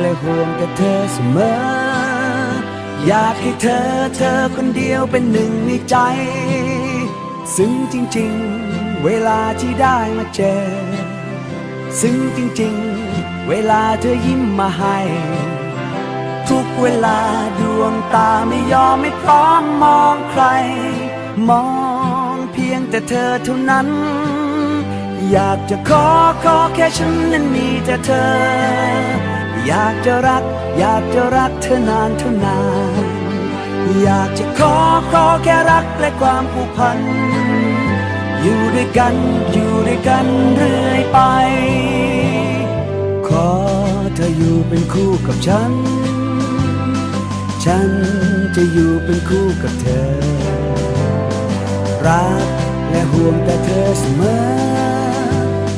และห่วงแต่เธอเสมอ อยากให้เธอเธอคนเดียวเป็นหนึ่งในใจ ซึ่งจริง ๆ เวลาที่ได้มาเจอ ซึ่งจริง ๆ เวลาเธอยิ้มมาให้ ทุกเวลาดวงตาไม่ยอมไม่พร้อมมองใคร มองเพียงแต่เธอเท่านั้น อยากจะขอขอแค่ฉันนั้นมีแต่เธอ อยากจะรัก อยากจะรักเธอนานเท่านาน อยากจะขอขอแค่รักและความผูกพัน อยู่ด้วยกัน อยู่ด้วยกันเรื่อยไป ขอเธออยู่เป็นคู่กับฉัน ฉันจะอยู่เป็นคู่กับเธอ รักและห่วงแต่เธอเสมอ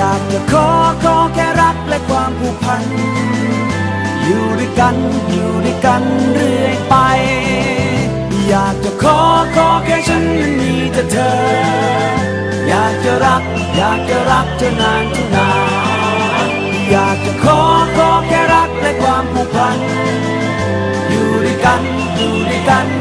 อยากจะขอขอแค่รักและความผูกพัน อยู่ด้วยกันอยู่ด้วยกันเรื่อยไป อยากจะขอขอแค่ฉันนั้นมีแต่เธอ อยากจะรัก อยากจะรักเธอนานเท่านานอยากจะขอขอแค่รักและความผูกพัน อยู่ด้วยกันอยู่ด้วยกัน